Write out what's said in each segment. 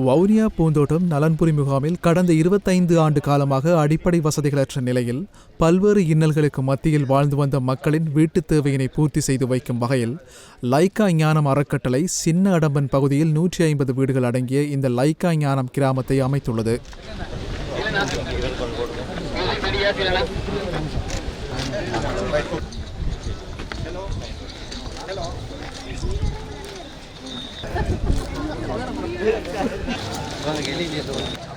வவுனியா பூந்தோட்டம் நலன்புரி முகாமில் கடந்த இருபத்தைந்து ஆண்டு காலமாக அடிப்படை வசதிகளற்ற நிலையில் பல்வேறு இன்னல்களுக்கு மத்தியில் வாழ்ந்து வந்த மக்களின் வீட்டுத் தேவையினை பூர்த்தி செய்து வைக்கும் வகையில் லைக்கா ஞானம் அறக்கட்டளை சின்ன அடம்பன் பகுதியில் நூற்றி ஐம்பது வீடுகள் அடங்கிய இந்த லைக்கா ஞானம் கிராமத்தை அமைத்துள்ளது. Hello. Hello.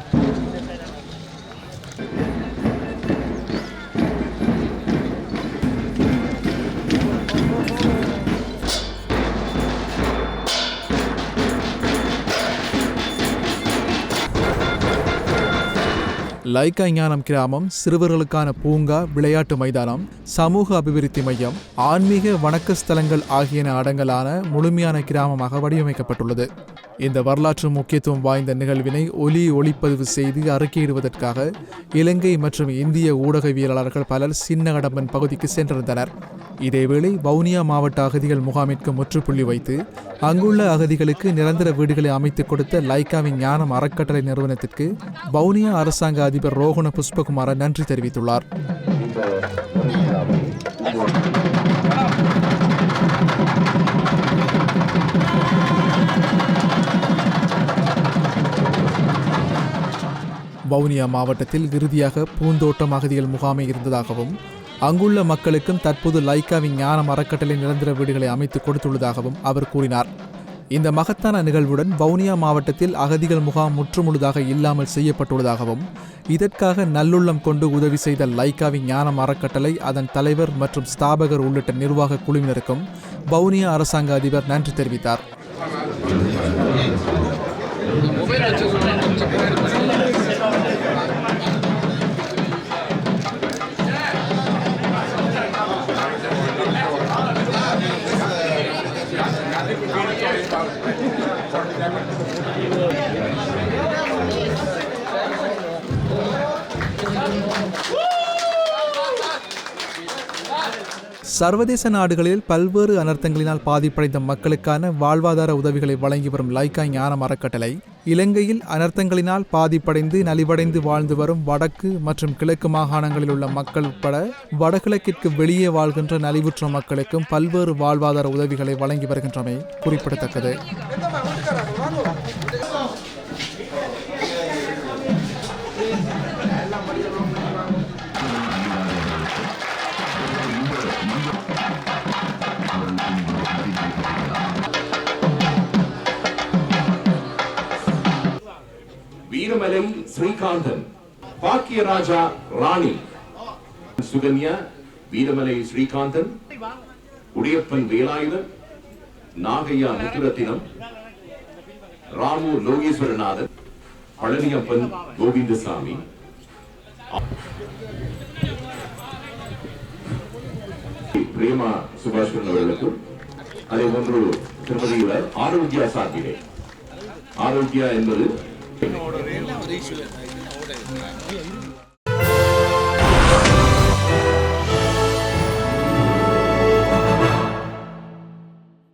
லைக்கா ஞானம் கிராமம் சிறுவர்களுக்கான பூங்கா விளையாட்டு மைதானம் சமூக அபிவிருத்தி மையம் ஆன்மீக வணக்க ஸ்தலங்கள் ஆகியன அடங்கலான முழுமையான கிராமமாக வடிவமைக்கப்பட்டுள்ளது. இந்த வரலாற்று முக்கியத்துவம் வாய்ந்த நிகழ்வினை ஒலி ஒளிப்பதிவு செய்து அறிக்கையிடுவதற்காக இலங்கை மற்றும் இந்திய ஊடகவியலாளர்கள் பலர் சின்ன கடம்பன் பகுதிக்கு சென்றிருந்தனர். இதேவேளை வவுனியா மாவட்ட அகதிகள் முகாமிற்கு முற்றுப்புள்ளி வைத்து அங்குள்ள அகதிகளுக்கு நிரந்தர வீடுகளை அமைத்துக் கொடுத்த லைக்காவின் ஞானம் அறக்கட்டளை நிறுவனத்திற்கு வவுனியா அரசாங்க அதிபர் ரோஹண புஷ்பகுமார நன்றி தெரிவித்துள்ளார். வவுனியா மாவட்டத்தில் இறுதியாக பூந்தோட்டம் அகதிகள் முகாமை இருந்ததாகவும் அங்குள்ள மக்களுக்கும் தற்போது லைக்காவின் ஞானம் அறக்கட்டளை நிரந்தர வீடுகளை அமைத்து கொடுத்துள்ளதாகவும் அவர் கூறினார். இந்த மகத்தான நிகழ்வுடன் வவுனியா மாவட்டத்தில் அகதிகள் முகாம் முற்றுமுழுதாக இல்லாமல் செய்யப்பட்டுள்ளதாகவும் இதற்காக நல்லுள்ளம் கொண்டு உதவி செய்த லைக்காவின் ஞானம் அறக்கட்டளை அதன் தலைவர் மற்றும் ஸ்தாபகர் உள்ளிட்ட நிர்வாக குழுவினருக்கும் வவுனியா அரசாங்க அதிபர் நன்றி தெரிவித்தார். சர்வதேச நாடுகளில் பல்வேறு அனர்த்தங்களினால் பாதிப்படைந்த மக்களுக்கான வாழ்வாதார உதவிகளை வழங்கி வரும் லைக்கா ஞானம் அறக்கட்டளை இலங்கையில் அனர்த்தங்களினால் பாதிப்படைந்து நலிவடைந்து வாழ்ந்து வரும் வடக்கு மற்றும் கிழக்கு மாகாணங்களில் உள்ள மக்கள் உட்பட வடகிழக்கிற்கு வெளியே வாழ்கின்ற நலிவுற்ற மக்களுக்கும் பல்வேறு வாழ்வாதார உதவிகளை வழங்கி வருகின்றமை குறிப்பிடத்தக்கது. சீர்மலை ஸ்ரீகாந்தன் பாக்கியராஜா ராணி. சுகன்யா வீரமலை ஸ்ரீகாந்தன் உடையப்பன் வேலாயுதன் நாகையா முத்துரத்தினம் ராமு லோகேஸ்வரநாதன் பழனியப்பன் கோவிந்தசாமி. பிரேமா சுபாஷ்வரன் அவர்களுக்கும் அதே போன்று திருமதியுடன் ஆரோக்கியா சாத்திரே ஆரோக்கியா என்பது ஒரு